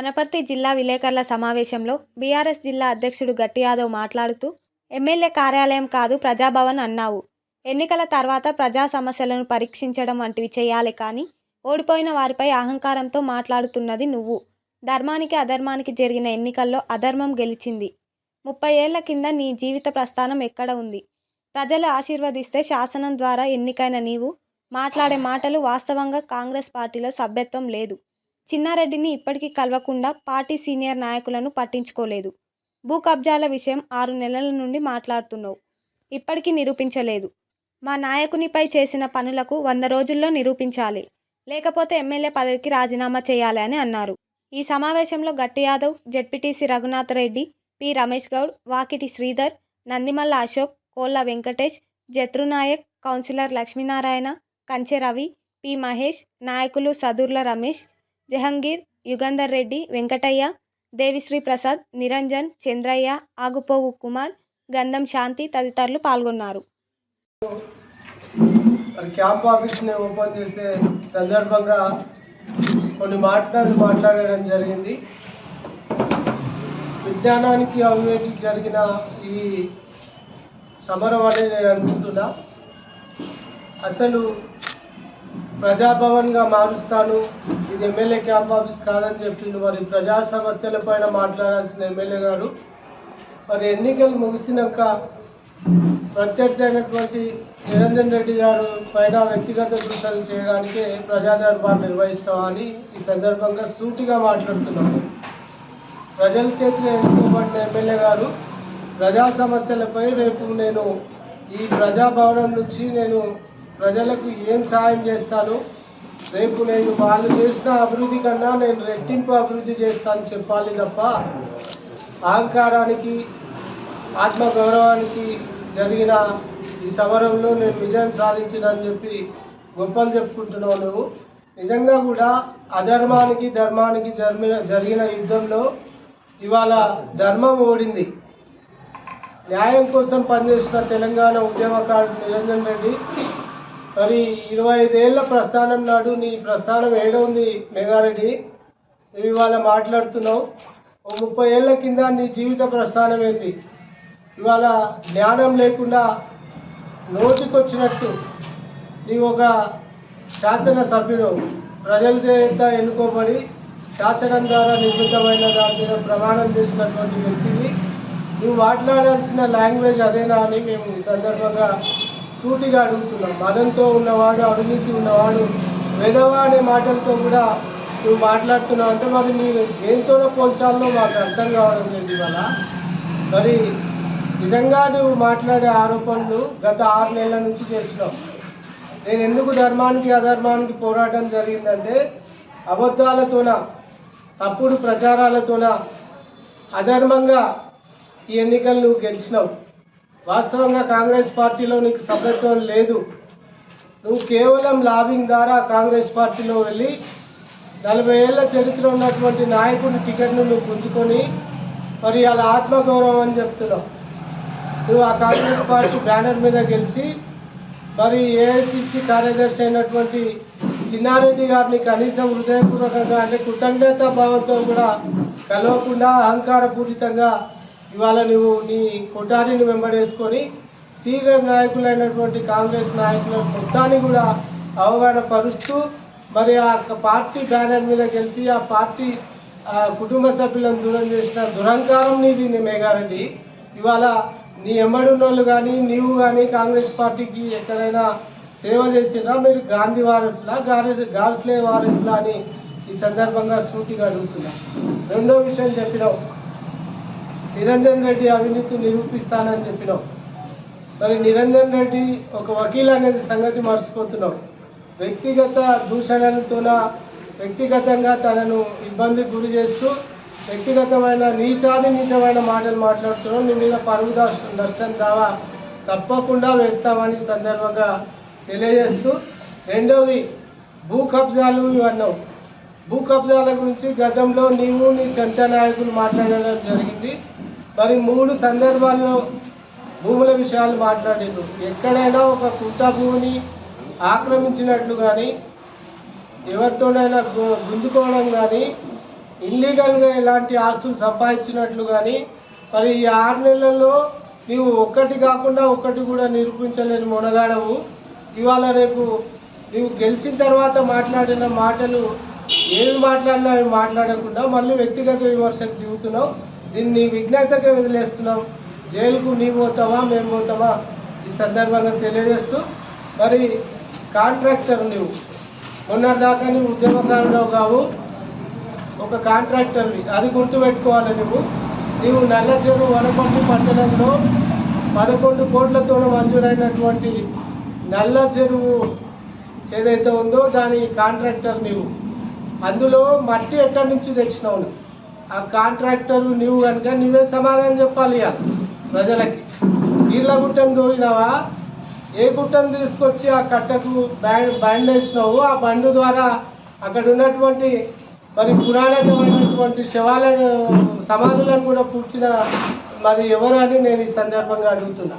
వనపర్తి జిల్లా విలేకరుల సమావేశంలో బీఆర్ఎస్ జిల్లా అధ్యక్షుడు గట్టి యాదవ్ మాట్లాడుతూ ఎమ్మెల్యే కార్యాలయం కాదు ప్రజాభవన్ అన్నావు. ఎన్నికల తర్వాత ప్రజా సమస్యలను పరీక్షించడం వంటివి చేయాలి కానీ ఓడిపోయిన వారిపై అహంకారంతో మాట్లాడుతున్నది నువ్వు. ధర్మానికి అధర్మానికి జరిగిన ఎన్నికల్లో అధర్మం గెలిచింది. ముప్పై ఏళ్ళ కింద నీ జీవిత ప్రస్థానం ఎక్కడ ఉంది? ప్రజలు ఆశీర్వదిస్తే శాసనం ద్వారా ఎన్నికైన నీవు మాట్లాడే మాటలు వాస్తవంగా కాంగ్రెస్ పార్టీలో సభ్యత్వం లేదు. చిన్నారెడ్డిని ఇప్పటికీ కలవకుండా పార్టీ సీనియర్ నాయకులను పట్టించుకోలేదు. భూ కబ్జాల విషయం ఆరు నెలల నుండి మాట్లాడుతున్నావు. ఇప్పటికీ నిరూపించలేదు. మా నాయకునిపై చేసిన పనులకు వంద రోజుల్లో నిరూపించాలి. లేకపోతే ఎమ్మెల్యే పదవికి రాజీనామా చేయాలి అని అన్నారు. ఈ సమావేశంలో Gatti Yadav ZPTC Raghunath Reddy P Ramesh Goud Vakiti Sridhar Nandimalla Ashok Kolla Venkatesh జత్రునాయక్ councillor Lakshminarayana కంచె రవి పి మహేష్ నాయకులు సదుర్ల రమేష్ జహంగీర్ యుగంధర్ రెడ్డి వెంకటయ్య దేవిశ్రీ ప్రసాద్ నిరంజన్ చంద్రయ్య ఆగుపోగు కుమార్ గంధం శాంతి తదితరులు పాల్గొన్నారు. క్యాంప్ ఆఫీస్ని ఓపెన్ చేసే సందర్భంగా కొన్ని మాట్లాడి మాట్లాడడం జరిగింది. విజ్ఞానానికి అవివేకి జరిగిన ఈ సమరం అని నేను అనుకుంటున్నా. అసలు ప్రజాభవన్గా మారుస్తాను ఇది ఎమ్మెల్యే క్యాంప్ ఆఫీస్ కాదని చెప్పిండు. మరి ప్రజా సమస్యల పైన మాట్లాడాల్సిన ఎమ్మెల్యే గారు మరి ఎన్నికలు ముగిసినాక ప్రత్యర్థి అయినటువంటి నిరంజన్ రెడ్డి గారు పైన వ్యక్తిగత దృష్టిలు చేయడానికి ప్రజా దర్బార్ నిర్వహిస్తామని ఈ సందర్భంగా సూటిగా మాట్లాడుతున్నాము ప్రజల చేతిలో ఎన్నుకోబడిన ఎమ్మెల్యే గారు ప్రజా సమస్యలపై రేపు నేను ఈ ప్రజాభవనం నుంచి నేను ప్రజలకు ఏం సహాయం చేస్తాను రేపు నేను వాళ్ళు చేసిన అభివృద్ధి కన్నా నేను రెట్టింపు అభివృద్ధి చేస్తాను చెప్పాలి తప్ప అహంకారానికి ఆత్మగౌరవానికి జరిగిన ఈ సమరంలో నేను విజయం సాధించినని చెప్పి గొప్పలు చెప్పుకుంటున్నావు నువ్వు. నిజంగా కూడా అధర్మానికి ధర్మానికి జరిగిన జరిగిన యుద్ధంలో ఇవాళ ధర్మం ఓడింది. న్యాయం కోసం పనిచేసిన తెలంగాణ ఉద్యమకారుడు నిరంజన్ రెడ్డి మరి ఇరవై ఐదేళ్ళ ప్రస్థానం నాడు నీ ప్రస్థానం ఏడుంది మెగారెడ్డి? నువ్వు ఇవాళ మాట్లాడుతున్నావు. ఓ ముప్పై ఏళ్ళ కింద నీ జీవిత ప్రస్థానం ఏంది? ఇవాళ జ్ఞానం లేకుండా నోటికొచ్చినట్టు నీవు ఒక శాసనసభ్యుడు. ప్రజల చేత ఎన్నుకోబడి శాసనం ద్వారా నిర్మితమైన దాని మీద ప్రమాణం చేసినటువంటి వ్యక్తిని నువ్వు మాట్లాడాల్సిన లాంగ్వేజ్ అదేనా అని మేము ఈ సందర్భంగా సూటిగా అడుగుతున్నాం. మదంతో ఉన్నవాడు అవినీతి ఉన్నవాడు వెధవ అనే మాటలతో కూడా నువ్వు మాట్లాడుతున్నావు అంటే మరి నేను దేంతోనో పోల్చాలో మాకు అర్థం కావడం లేదు ఇవాళ. మరి నిజంగా నువ్వు మాట్లాడే ఆరోపణలు గత ఆరు నెలల నుంచి చేసినావు. నేను ఎందుకు ధర్మానికి అధర్మానికి పోరాటం జరిగిందంటే అబద్ధాలతోన తప్పుడు ప్రచారాలతోన అధర్మంగా ఈ ఎన్నికలు నువ్వు గెలిచినావు. వాస్తవంగా కాంగ్రెస్ పార్టీలో నీకు సభ్యత్వం లేదు. నువ్వు కేవలం లాబింగ్ ద్వారా కాంగ్రెస్ పార్టీలో వెళ్ళి నలభై ఏళ్ళ చరిత్ర ఉన్నటువంటి నాయకుడి టికెట్ను నువ్వు పుంజుకొని మరి అలా ఆత్మగౌరవం అని చెప్తున్నావు. నువ్వు ఆ కాంగ్రెస్ పార్టీ బ్యానర్ మీద గెలిచి మరి ఏఐసిసి కార్యదర్శి అయినటువంటి చిన్నారెడ్డి గారిని కనీసం హృదయపూర్వకంగా అంటే కృతజ్ఞత భావంతో కూడా కలవకుండా అహంకారపూరితంగా ఇవాళ నువ్వు నీ కొటారిని వెంబడేసుకొని సీనియర్ నాయకులైనటువంటి కాంగ్రెస్ నాయకుల మొత్తాన్ని కూడా అవగాహన పరుస్తూ మరి ఆ పార్టీ బ్యానర్ మీద గెలిచి ఆ పార్టీ కుటుంబ సభ్యులను దూరం చేసిన దురహంకారం నీది నీ మేఘారెడ్డి. ఇవాళ నీ ఎమ్మడున్నోళ్ళు కానీ నీవు కానీ కాంగ్రెస్ పార్టీకి ఎక్కడైనా సేవ చేసినా మీరు గాంధీ వారసులా గారి గార్స్లే వారసులా అని ఈ సందర్భంగా సూటిగా అడుగుతున్నా. రెండో విషయం చెప్పినావు. నిరంజన్ రెడ్డి అవినీతి నిరూపిస్తానని చెప్పినావు మరి నిరంజన్ రెడ్డి ఒక వకీల్ అనేది సంగతి మర్చిపోతున్నావు వ్యక్తిగత దూషణలతోన వ్యక్తిగతంగా తనను ఇబ్బంది గురి చేస్తూ వ్యక్తిగతమైన నీచాది నీచమైన మాటలు మాట్లాడుతున్నావు నీ మీద పరువు నష్టం దావా తప్పకుండా వేస్తామని సందర్భంగా తెలియజేస్తూ రెండవది భూ కబ్జాలు ఇవన్నావు భూ కబ్జాల గురించి గతంలో నీవు నీ చర్చా నాయకులు మాట్లాడడం జరిగింది. మరి మూడు సందర్భాల్లో భూముల విషయాలు మాట్లాడిండ్రు. ఎక్కడైనా ఒక కుంట భూమిని ఆక్రమించినట్లు కానీ ఎవరితోనైనా గుంజుకోవడం కానీ ఇల్లీగల్గా ఎలాంటి ఆస్తులు సంపాదించినట్లు కానీ మరి ఈ ఆరు నెలల్లో నీవు ఒక్కటి కాకుండా ఒక్కటి కూడా నిరూపించలేని మొనగాడవు. ఇవాళ రేపు నీవు గెలిచిన తర్వాత మాట్లాడిన మాటలు ఏమి మాట్లాడినా అవి మాట్లాడకుండా మళ్ళీ వ్యక్తిగత విమర్శకు దిగుతున్నావు. దీన్ని విజ్ఞతగా వదిలేస్తున్నాం. జైలుకు నీ పోతావా మేము పోతావా? ఈ సందర్భంగా తెలియజేస్తూ మరి కాంట్రాక్టర్ నువ్వు మొన్నటిదాకా నువ్వు ఉద్యమకారుడు కావు. ఒక కాంట్రాక్టర్వి అది గుర్తుపెట్టుకోవాలి నువ్వు నీవు నల్ల చెరువు వనపర్తి పట్టణంలో పదకొండు కోట్లతో మంజూరైనటువంటి నల్ల చెరువు ఏదైతే ఉందో దాని కాంట్రాక్టర్ నీవు. అందులో మట్టి ఎక్కడి నుంచి తెచ్చినావు నువ్వు? ఆ కాంట్రాక్టర్ నువ్వు కనుక నువ్వే సమాధానం చెప్పాలి ఇక ప్రజలకి. నీళ్ళ గుట్టను దోగినావా ఏ గుట్టను తీసుకొచ్చి ఆ కట్టకు బ్యాండ్ బ్యాండ్ వేసినావు ఆ బండు ద్వారా అక్కడ ఉన్నటువంటి మరి పురాణకమైనటువంటి శవాలను సమాధులను కూడా పూడ్చిన మరి ఎవరు అని నేను ఈ సందర్భంగా అడుగుతున్నా.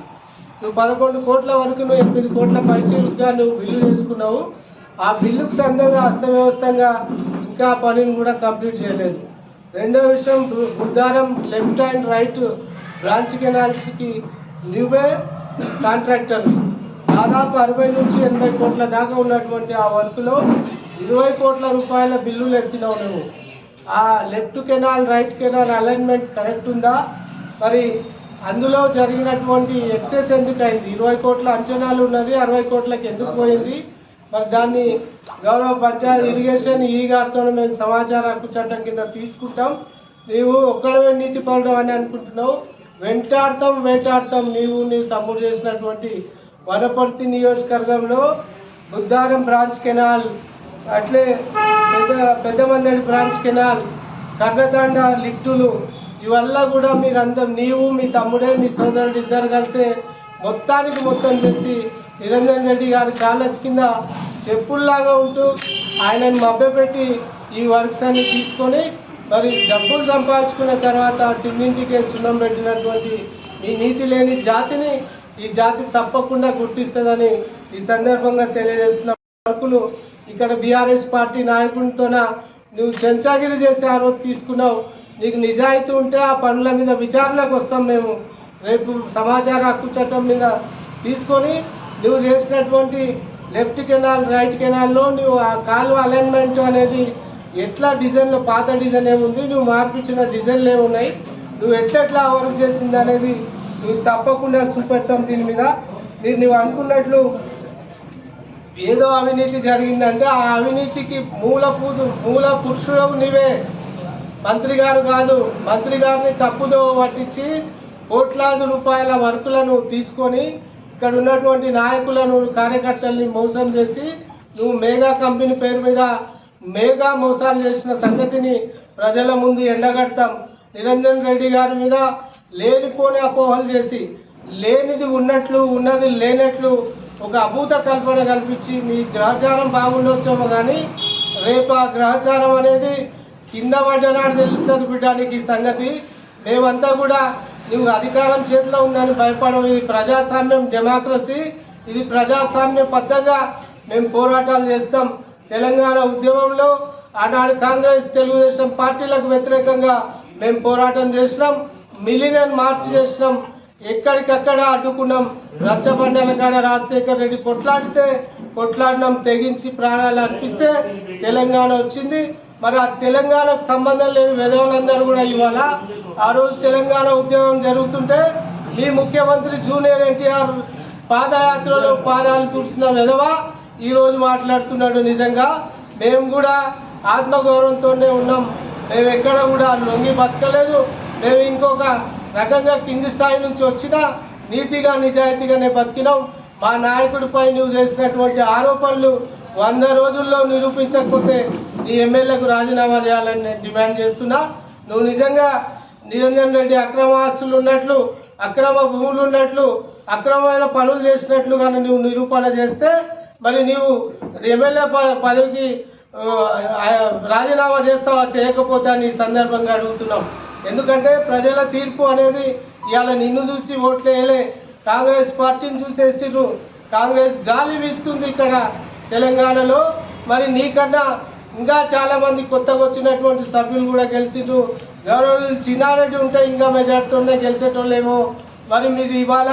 నువ్వు పదకొండు కోట్ల వరకు నువ్వు ఎనిమిది కోట్ల పైచీలుగా నువ్వు బిల్లు చేసుకున్నావు. ఆ బిల్లుకు సందంగా అస్తవ్యవస్థంగా ఇంకా పనిని కూడా కంప్లీట్ చేయలేదు. రెండో విషయం బు- Buddharam left and right branch కెనాల్స్కి New Way contractor దాదాపు అరవై నుంచి ఎనభై కోట్ల దాకా ఉన్నటువంటి ఆ వర్క్లో ఇరవై కోట్ల రూపాయల బిల్లులు ఎత్తినావు నువ్వు ఆ left canal right canal alignment correct ఉందా? మరి అందులో జరిగినటువంటి ఎక్సెస్ ఎందుకు అయింది ఇరవై కోట్ల అంచనాలు ఉన్నది అరవై కోట్లకి ఎందుకు పోయింది? మరి దాన్ని గౌరవ పంచాయతీ ఇరిగేషన్ ఈ గారితో మేము సమాచార హక్కు చట్టం కింద తీసుకుంటాం. నీవు ఒక్కడవే నీతి పడడం అని అనుకుంటున్నావు. వెంటాడతాం వేటాడతాం. నీవు నీ తమ్ముడు చేసినటువంటి వనపర్తి నియోజకవర్గంలో బుద్ధారం బ్రాంచ్ కెనాల్ అట్లే పెద్ద పెద్దమందడి బ్రాంచ్ కెనాల్ కర్ణతాండ లిఫ్టులు ఇవల్ల కూడా మీరందరూ నీవు మీ తమ్ముడే మీ సోదరుడు ఇద్దరు కలిసే మొత్తానికి మొత్తం చేసి నిరంజన్ రెడ్డి గారి కాలేజ్ కింద చెప్పుల్లాగా ఉంటూ ఆయనను మభ్యపెట్టి ఈ వర్క్స్ అన్ని తీసుకొని మరి డబ్బులు సంపాదించుకున్న తర్వాత తిన్నింటికే సున్నం పెట్టినటువంటి ఈ నీతి లేని జాతిని ఈ జాతి తప్పకుండా గుర్తిస్తుందని ఈ సందర్భంగా తెలియజేస్తున్న వర్కులు ఇక్కడ బీఆర్ఎస్ పార్టీ నాయకునితోన నువ్వు చెంచాగిరి చేసి ఆ రోజు తీసుకున్నావు. నీకు నిజాయితీ ఉంటే ఆ పనుల మీద విచారణకు వస్తాం మేము. రేపు సమాచార హక్కు చట్టం మీద తీసుకొని నువ్వు చేసినటువంటి లెఫ్ట్ కెనాల్ రైట్ కెనాల్లో నువ్వు ఆ కాలువ అలైన్మెంట్ అనేది ఎట్లా డిజైన్లో పాత డిజైన్ ఏముంది నువ్వు మార్పించిన డిజైన్లు ఏమున్నాయి నువ్వు ఎట్లెట్లా వర్క్ చేసింది అనేది నువ్వు తప్పకుండా చూపెడతాం దీని మీద. మీరు నువ్వు అనుకున్నట్లు ఏదో అవినీతి జరిగిందంటే ఆ అవినీతికి మూల పూజు మూల పురుషుడు నీవే. మంత్రి గారు కాదు మంత్రి గారిని తప్పుదో పట్టించి కోట్లాది రూపాయల వర్కులను తీసుకొని ఇక్కడ ఉన్నటువంటి నాయకులను కార్యకర్తల్ని మోసం చేసి నువ్వు మేఘా కంపెనీ పేరు మీద మేఘా మోసాలు చేసిన సంగతిని ప్రజల ముందు ఎండగడతాం. నిరంజన్ రెడ్డి గారి మీద లేనిపోని అపోహలు చేసి లేనిది ఉన్నట్లు ఉన్నది లేనట్లు ఒక అభూత కల్పన కల్పించి మీ గ్రహచారం బాగుండొచ్చేమో కానీ రేపు ఆ గ్రహచారం అనేది కింద పడ్డనాడు తెలుస్తుంది బిడ్డానికి ఈ సంగతి. మేమంతా కూడా నువ్వు అధికారం చేతిలో ఉందని భయపడవు. ఇది ప్రజాస్వామ్యం డెమోక్రసీ ఇది ప్రజాస్వామ్య పద్ధతిగా మేము పోరాటాలు చేస్తాం. తెలంగాణ ఉద్యమంలో ఆనాడు కాంగ్రెస్ తెలుగుదేశం పార్టీలకు వ్యతిరేకంగా మేము పోరాటం చేసినాం. మిలియన్ మార్చ్ చేసినాం. ఎక్కడికక్కడ అడ్డుకున్నాం. రచ్చబండల కాడ రాజశేఖర్ రెడ్డి కొట్లాడితే కొట్లాడినాం. తెగించి ప్రాణాలు అర్పిస్తే తెలంగాణ వచ్చింది. మరి ఆ తెలంగాణకు సంబంధం లేని విధవులందరూ కూడా ఇవాళ ఆ రోజు తెలంగాణ ఉద్యమం జరుగుతుంటే ఈ ముఖ్యమంత్రి జూనియర్ ఎన్టీఆర్ పాదయాత్రలో పాదాలు తుడిచిన విధవ ఈరోజు మాట్లాడుతున్నాడు నిజంగా. మేము కూడా ఆత్మగౌరవంతోనే ఉన్నాం. మేము ఎక్కడ కూడా లొంగి బతకలేదు. మేము ఇంకొక రకంగా కింది స్థాయి నుంచి వచ్చినా నీతిగా నిజాయితీగానే బతికినాం. మా నాయకుడిపై నువ్వు చేసినటువంటి ఆరోపణలు వంద రోజుల్లో నిరూపించకపోతే నీ ఎమ్మెల్యేకు రాజీనామా చేయాలని నేను డిమాండ్ చేస్తున్నా. నువ్వు నిజంగా నిరంజన్ రెడ్డి అక్రమ ఆస్తులు ఉన్నట్లు అక్రమ భూములు ఉన్నట్లు అక్రమమైన పనులు చేసినట్లు కానీ నువ్వు నిరూపణ చేస్తే మరి నీవు ఎమ్మెల్యే పదవికి రాజీనామా చేస్తావా చేయకపోతే అని ఈ సందర్భంగా అడుగుతున్నాం. ఎందుకంటే ప్రజల తీర్పు అనేది ఇవాళ నిన్ను చూసి ఓట్లేయలే కాంగ్రెస్ పార్టీని చూసేసిర్రు. కాంగ్రెస్ గాలి వీస్తుంది ఇక్కడ తెలంగాణలో. మరి నీకన్నా ఇంకా చాలామంది కొత్తగా వచ్చినటువంటి సభ్యులు కూడా గెలిచిండ్రు గౌరవులు చిన్నారెడ్డి ఉంటే ఇంకా మెజార్టీతోనే గెలిచేటోళ్ళేమో. మరి మీరు ఇవాళ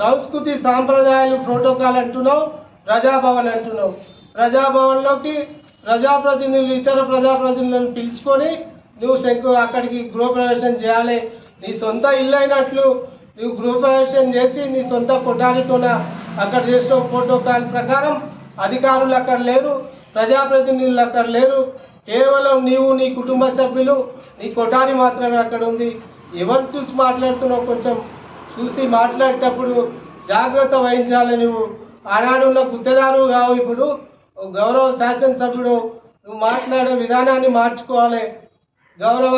సంస్కృతి సాంప్రదాయాలు ప్రోటోకాల్ అంటున్నావు ప్రజాభవన్ అంటున్నావు. ప్రజాభవన్లోకి ప్రజాప్రతినిధులు ఇతర ప్రజాప్రతినిధులను పిలుచుకొని నువ్వు శంకు అక్కడికి గృహప్రవేశం చేయాలి. నీ సొంత ఇల్లు అయినట్లు నువ్వు గృహప్రవేశం చేసి నీ సొంత కొఠారితోన అక్కడ చేసిన ప్రోటోకాల్ ప్రకారం అధికారులు అక్కడ లేరు ప్రజాప్రతినిధులు అక్కడ లేరు. కేవలం నీవు నీ కుటుంబ సభ్యులు నీ కొఠారి మాత్రమే అక్కడ ఉంది. ఎవరు చూసి మాట్లాడుతున్నావు కొంచెం చూసి మాట్లాడేటప్పుడు జాగ్రత్త వహించాలి నువ్వు. ఆనాడు ఉన్న గుత్తదారు కావు ఇప్పుడు గౌరవ శాసనసభ్యుడు నువ్వు మాట్లాడే విధానాన్ని మార్చుకోవాలి. గౌరవ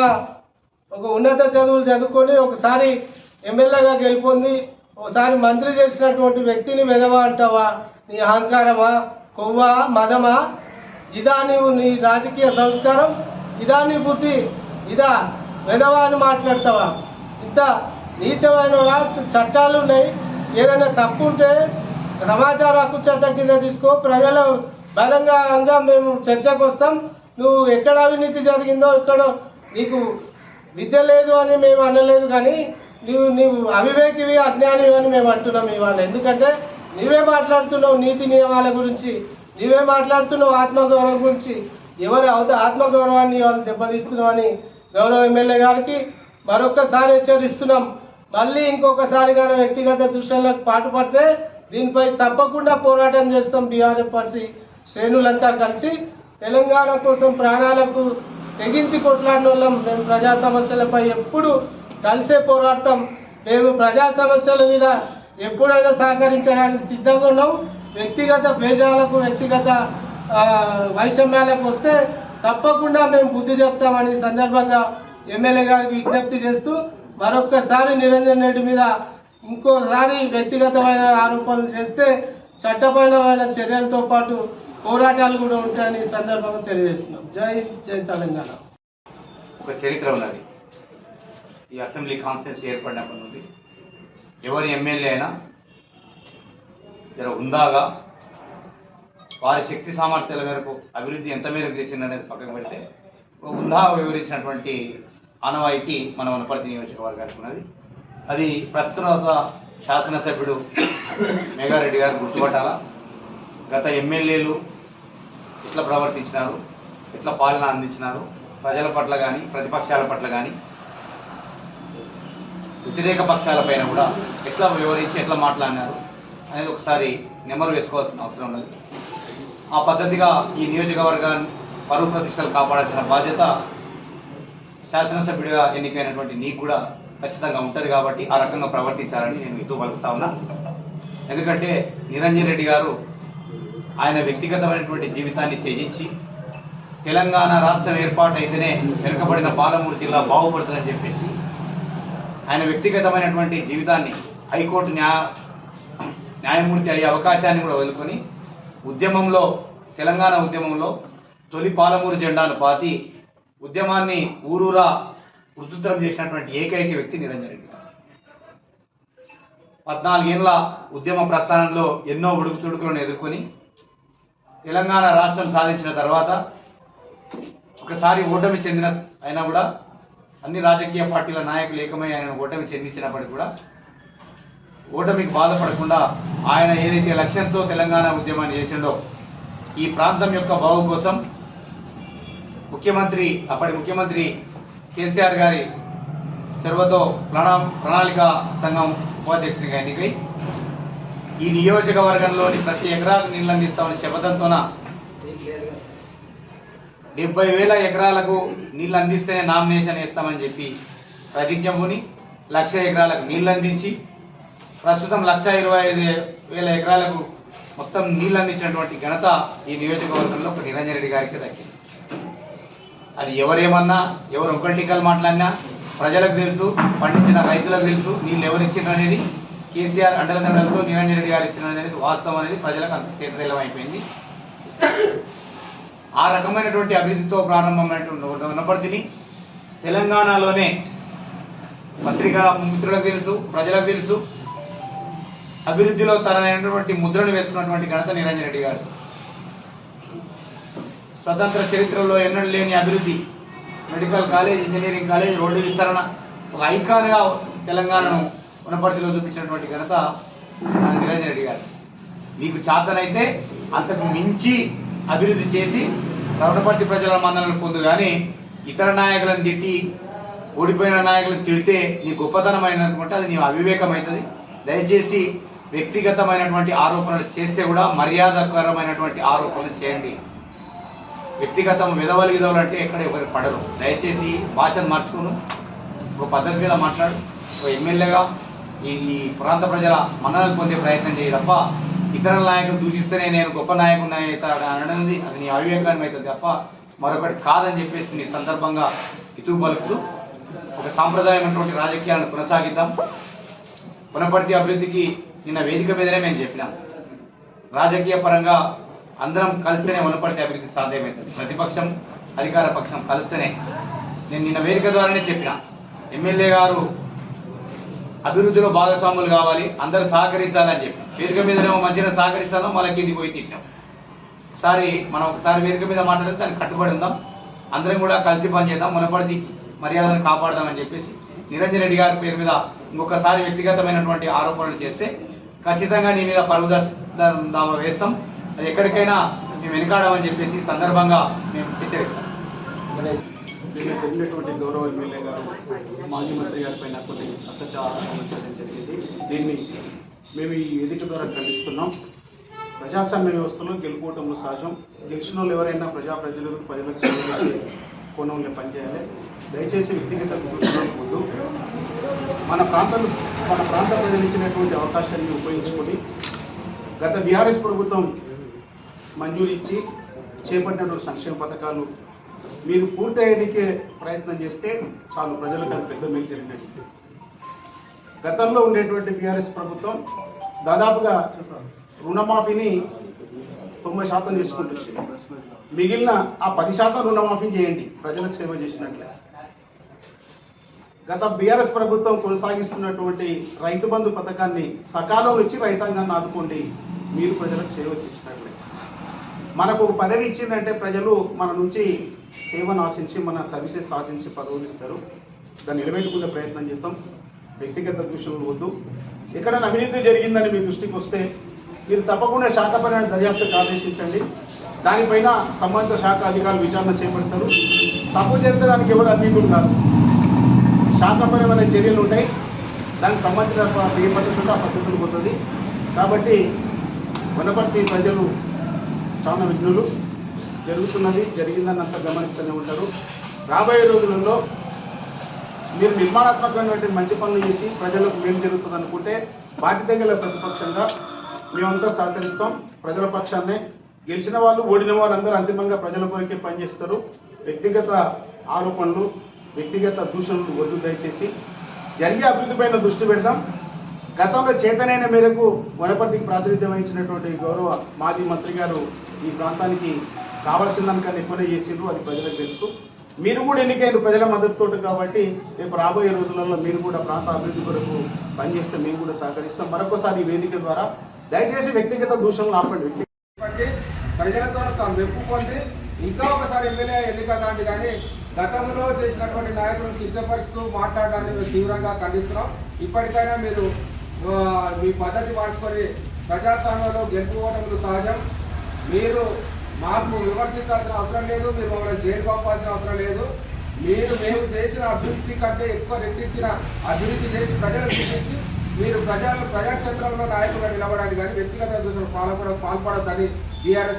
ఒక ఉన్నత చదువులు చదువుకొని ఒకసారి ఎమ్మెల్యేగా గెలుపొంది ఒకసారి మంత్రి చేసినటువంటి వ్యక్తిని వెదవా అంటావా? నీ అహంకారమా కొవ్వా మదమా? ఇదా నీవు నీ రాజకీయ సంస్కారం ఇదా నీ బుద్ధి ఇదా వెదవా అని మాట్లాడతావా? ఇంత నీచమైన చట్టాలు ఉన్నాయి. ఏదైనా తప్పు ఉంటే సమాచార హక్కు చట్టం కింద తీసుకో. ప్రజలు బహిరంగంగా మేము చర్చకు వస్తాం. నువ్వు ఎక్కడ అవినీతి జరిగిందో ఎక్కడో నీకు విద్య లేదు అని మేము అనలేదు కానీ నువ్వు నీవు అవివేకివి అజ్ఞానివి అని మేము అంటున్నాం ఇవాళ. ఎందుకంటే నీవే మాట్లాడుతున్నావు నీతి నియమాల గురించి. నీవే మాట్లాడుతున్నావు ఆత్మగౌరవం గురించి. ఎవరు అవుతా ఆత్మగౌరవాన్ని వాళ్ళు దెబ్బతీస్తున్నావు గౌరవ ఎమ్మెల్యే గారికి మరొకసారి హెచ్చరిస్తున్నాం. మళ్ళీ ఇంకొకసారి కానీ వ్యక్తిగత దృశ్యాలకు పాటుపడితే దీనిపై తప్పకుండా పోరాటం చేస్తాం బీఆర్ఎఫ్ పార్టీ శ్రేణులంతా కలిసి. తెలంగాణ కోసం ప్రాణాలకు తెగించి కొట్లాడిన వాళ్ళం మేము ప్రజా సమస్యలపై ఎప్పుడు కలిసే పోరాడతాం. మేము ప్రజా సమస్యల మీద ఎప్పుడైనా సహకరించడానికి సిద్ధంగా ఉన్నాం. వ్యక్తిగత భేజాలకు వ్యక్తిగత వైషమ్యాలకు వస్తే తప్పకుండా మేము బుద్ధి చెప్తామని సందర్భంగా ఎమ్మెల్యే గారికి విజ్ఞప్తి చేస్తూ మరొక్కసారి నిరంజన్ రెడ్డి మీద ఇంకోసారి వ్యక్తిగతమైన ఆరోపణలు చేస్తే చట్టపరమైన చర్యలతో పాటు పోరాటాలు కూడా ఉంటాయని ఈ సందర్భంగా తెలియజేస్తున్నాం. జై జై తెలంగాణ. ఒక చరిత్ర ఉన్నది. ఈ అసెంబ్లీ కాన్స్టిట్యూన్సీ ఏర్పడినప్పటి నుండి ఎవరి ఎమ్మెల్యే అయినా జర ఉందాగా? వారి శక్తి సామర్థ్యాల మేరకు అభివృద్ధి ఎంత మేరకు చేసింది అనేది పక్కన పెడితే ఉందా వివరించినటువంటి ఆనవాయితీ మన వనపర్తి నియోజకవర్గానికి ఉన్నది. అది ప్రస్తుత శాసనసభ్యుడు మేఘారెడ్డి గారు గుర్తుపట్టాలా. గత ఎమ్మెల్యేలు ఎట్లా ప్రవర్తించినారు ఇట్లా పాలన అందించినారు. ప్రజల పట్ల కానీ ప్రతిపక్షాల పట్ల కానీ వ్యతిరేక పక్షాలపైన కూడా ఎట్లా వివరించి ఎట్లా మాట్లాడినారు. అనేది ఒకసారి నెమరు వేసుకోవాల్సిన అవసరం ఉన్నది. ఆ పద్ధతిగా ఈ నియోజకవర్గాన్ని పరువు ప్రతిష్టలు కాపాడాల్సిన బాధ్యత శాసనసభ్యుడిగా ఎన్నికైనటువంటి నీకు కూడా ఖచ్చితంగా ఉంటుంది కాబట్టి ఆ రకంగా ప్రవర్తించాలని నేను మీతో పలుకుతా ఉన్నా. ఎందుకంటే నిరంజన్ రెడ్డి గారు ఆయన వ్యక్తిగతమైనటువంటి జీవితాన్ని త్యజించి తెలంగాణ రాష్ట్రం ఏర్పాటు అయితేనే వెనుకబడిన పాలమూరు జిల్లా బాగుపడుతుందని చెప్పేసి ఆయన వ్యక్తిగతమైనటువంటి జీవితాన్ని హైకోర్టు న్యాయ న్యాయమూర్తి అయ్యే అవకాశాన్ని కూడా వదులుకొని ఉద్యమంలో తెలంగాణ ఉద్యమంలో తొలి పాలమూరు జెండాను పాతి ఉద్యమాన్ని ఊరూరా ఉధృతం చేసినటువంటి ఏకైక వ్యక్తి నిరంజన్ రెడ్డి పద్నాలుగేళ్ళ ఉద్యమ ప్రస్థానంలో ఎన్నో ఉడుకుతుడుకులను ఎదుర్కొని తెలంగాణ రాష్ట్రం సాధించిన తర్వాత ఒకసారి ఓటమి చెందిన అయినా కూడా అన్ని రాజకీయ పార్టీల నాయకులు ఏకమై ఆయన ఓటమి చెందించినప్పటికీ కూడా ఓటమికి బాధపడకుండా ఆయన ఏదైతే లక్ష్యంతో తెలంగాణ ఉద్యమాన్ని చేసిండో ఈ ప్రాంతం యొక్క బావు కోసం ముఖ్యమంత్రి అప్పటి ముఖ్యమంత్రి కేసీఆర్ గారి చొరవతో ప్రణా ప్రణాళిక సంఘం ఉపాధ్యక్షునిగా ఎన్నికై ఈ నియోజకవర్గంలోని ప్రతి ఎకరాకు నీళ్ళు అందిస్తామని శపథంతోన డెబ్బై వేల ఎకరాలకు నీళ్ళు అందిస్తేనే నామినేషన్ వేస్తామని చెప్పి ప్రతిజ్ఞ పూని లక్ష ఎకరాలకు నీళ్ళు అందించి ప్రస్తుతం లక్ష ఇరవై ఐదు వేల ఎకరాలకు మొత్తం నీళ్ళు అందించినటువంటి ఘనత ఈ నియోజకవర్గంలో ఒక నిరంజన్ రెడ్డి గారికి దక్కింది. అది ఎవరేమన్నా ఎవరు ఒకటికలు మాట్లాడినా ప్రజలకు తెలుసు పండించిన రైతులకు తెలుసు నీళ్ళు ఎవరు అనేది కేసీఆర్ అండల నిరంజన్ రెడ్డి గారు ఇచ్చిన అనేది వాస్తవం అనేది ప్రజలకు అంత తేటతెల్లం ఆ రకమైనటువంటి అభివృద్ధితో ప్రారంభమైనటువంటి ఉన్నప్పటికీ తెలంగాణలోనే పత్రికా మిత్రులకు తెలుసు ప్రజలకు తెలుసు అభివృద్ధిలో తనైనటువంటి ముద్రను వేసుకున్నటువంటి ఘనత నిరంజన్ రెడ్డి గారు. స్వతంత్ర చరిత్రలో ఎన్నడూ లేని అభివృద్ధి. Medical college engineering college road విస్తరణ ఒక ఐకాన్గా తెలంగాణను వనపర్తిలో చూపించినటువంటి ఘనత నిరంజన్ రెడ్డి గారు. మీకు చేతనైతే అంతకు మించి అభివృద్ధి చేసి రవణపర్తి ప్రజల మన్నలను పొందు కానీ ఇతర నాయకులను తిట్టి ఓడిపోయిన నాయకులను తిడితే నీ గొప్పతనం అయినటువంటి అది నీ అవివేకం అవుతుంది. దయచేసి వ్యక్తిగతమైనటువంటి ఆరోపణలు చేస్తే కూడా మర్యాదకరమైనటువంటి ఆరోపణలు చేయండి. వ్యక్తిగతం విధవలు విధవలు అంటే ఎక్కడ ఎవరు పడరు. దయచేసి భాషను మార్చుకును ఒక పద్ధతి మీద మాట్లాడు. ఒక ఎమ్మెల్యేగా ఈ ప్రాంత ప్రజల మన్ననలు పొందే ప్రయత్నం చేయి తప్ప ఇతర నాయకులు దూషిస్తేనే నేను గొప్ప నాయకుడిని అవుతాడు అనడానికి అది నీ అవివేకాన్ని అవుతుంది తప్ప మరొకటి కాదని చెప్పేసి నీ సందర్భంగా ఇతరు పలుకుతూ ఒక సాంప్రదాయమైనటువంటి రాజకీయాలను కొనసాగిద్దాం. పునపర్తి అభివృద్ధికి నిన్న వేదిక మీదనే మేము చెప్పినాం. రాజకీయ పరంగా అందరం కలిస్తేనే వనపడితే అభివృద్ధి సాధ్యమవుతుంది. ప్రతిపక్షం అధికార పక్షం కలిస్తేనే. నేను నిన్న వేదిక ద్వారానే చెప్పిన. ఎమ్మెల్యే గారు అభివృద్ధిలో భాగస్వాములు కావాలి అందరూ సహకరించాలని చెప్పి వేదిక మీదనేమో మధ్యన సహకరిస్తాను మళ్ళీ కిందికి పోయి తిట్టాం ఒకసారి మనం ఒకసారి వేదిక మీద మాట్లాడితే దానికి కట్టుబడి ఉందాం. అందరం కూడా కలిసి పనిచేద్దాం మునపడిది మర్యాదను కాపాడదామని చెప్పేసి. నిరంజన్ రెడ్డి గారి పేరు మీద ఇంకొకసారి వ్యక్తిగతమైనటువంటి ఆరోపణలు చేస్తే ఖచ్చితంగా నీ మీద పరుగు దామ వేస్తాం. అది ఎక్కడికైనా మేము వెనకాడమని చెప్పేసి సందర్భంగా మేము హెచ్చరిస్తాం. నిన్న జరిగినటువంటి గౌరవ ఎమ్మెల్యే గారు మాజీ మంత్రి గారి పైన కొన్ని అసత్య ఆరోపణలు చేయడం జరిగింది. దీన్ని మేము ఈ వేదిక ద్వారా ఖండిస్తున్నాం. ప్రజాస్వామ్య వ్యవస్థలో గెలుపోవటంలో సహజం. గెలిచిన వాళ్ళు ఎవరైనా ప్రజాప్రతినిధులు ప్రజలకు కోణంలో పనిచేయాలి. దయచేసి వ్యక్తిగత దూషణలకు మన ప్రాంతం మన ప్రాంత ప్రజలు ఇచ్చినటువంటి అవకాశాన్ని ఉపయోగించుకొని గత బీఆర్ఎస్ ప్రభుత్వం మంజూరు ఇచ్చి చేపట్టినటువంటి సంక్షేమ పథకాలు మీరు పూర్తయ్యడానికి ప్రయత్నం చేస్తే చాలు. ప్రజలకు అది పెద్ద మేలు జరిగినట్టు. గతంలో ఉండేటువంటి బీఆర్ఎస్ ప్రభుత్వం దాదాపుగా రుణమాఫీని తొంభై శాతం చేసుకుంటూ వచ్చింది. మిగిలిన ఆ పది శాతం రుణమాఫీ చేయండి. ప్రజలకు సేవ చేసినట్లే. గత బీఆర్ఎస్ ప్రభుత్వం కొనసాగిస్తున్నటువంటి రైతు బంధు పథకాన్ని సకాలంలో ఇచ్చి రైతాంగాన్ని ఆదుకోండి. మీరు ప్రజలకు సేవ చేసినట్లే. మనకు ఒక పదవి ఇచ్చిందంటే ప్రజలు మన నుంచి సేవను ఆశించి మన సర్వీసెస్ ఆశించి పదవులు ఇస్తారు. దాన్ని నిలబెట్టుకునే ప్రయత్నం చేద్దాం. వ్యక్తిగత దూషణలు వద్దు. ఎక్కడైనా అవినీతి జరిగిందని మీ దృష్టికి వస్తే మీరు తప్పకుండా శాఖపరమైన దర్యాప్తుకు ఆదేశించండి. దానిపైన సంబంధిత శాఖ అధికారులు విచారణ చేపడతారు. తప్పు జరిగితే దానికి ఎవరు అతీతులు కాదు. శాఖపరమైన చర్యలు ఉంటాయి. దానికి సంబంధించిన ఏ పద్ధతి ఉంటే ఆ పద్ధతులు పోతుంది. కాబట్టి వనపర్తి ప్రజలు చాలా విఘ్నులు. జరుగుతున్నది జరిగిందని అంతా గమనిస్తూనే ఉంటారు. రాబోయే రోజులలో మీరు నిర్మాణాత్మకమైనటువంటి మంచి పనులు చేసి ప్రజలకు మేలు జరుగుతుంది అనుకుంటే బాధ్యత గల ప్రతిపక్షంగా మేమంతా సహకరిస్తాం. ప్రజల పక్షాన్నే గెలిచిన వాళ్ళు ఓడిన వాళ్ళందరూ అంతిమంగా ప్రజల కొరకే పనిచేస్తారు. వ్యక్తిగత ఆరోపణలు వ్యక్తిగత దూషణలు వద్దు దయచేసి. జరిగే అభివృద్ధిపైన దృష్టి పెడదాం. గతంలో చేతనైన మేరకు మునపర్తికి ప్రాతినిధ్యం వహించినటువంటి గౌరవ మాజీ మంత్రి గారు ఈ ప్రాంతానికి కావాల్సిన దానికన్నా ఎక్కువనే చేసిండ్రు అది ప్రజలకు తెలుసు. మీరు కూడా ఎన్నికైన ప్రజల మద్దతుతో కాబట్టి రేపు రాబోయే రోజులలో మీరు కూడా ప్రాంత అభివృద్ధి కొరకు పనిచేస్తే మేము కూడా సహకరిస్తాం. మరొకసారి ఈ వేదిక ద్వారా దయచేసి వ్యక్తిగత దూషణలు ఆపండి. ప్రజల ద్వారా ప్రజలతో మెప్పు పొంది ఇంకా ఒకసారి ఎమ్మెల్యే ఎన్నిక కాండి కానీ గతంలో చేసినటువంటి నాయకులను కించపరుస్తూ మాట్లాడడాన్ని మేము తీవ్రంగా ఖండిస్తున్నాం. ఇప్పటికైనా మీరు మీ పద్ధతి మార్చుకొని ప్రజాస్వామ్యంలో గెలుపు ఓటములు సహజం. మీరు మాకు విమర్శించాల్సిన అవసరం లేదు మీరు మమ్మల్ని జైలు పంపాల్సిన అవసరం లేదు. మీరు మేము చేసిన అభివృద్ధి కంటే ఎక్కువ రెట్టించిన అభివృద్ధి చేసి ప్రజలకు చూపించి మీరు ప్రజలు ప్రజాక్షేత్రంలో నాయకులుగా నిలబడాలి కానీ వ్యక్తిగత దూషణ పాల్పడ పాల్పడొద్దని బీఆర్ఎస్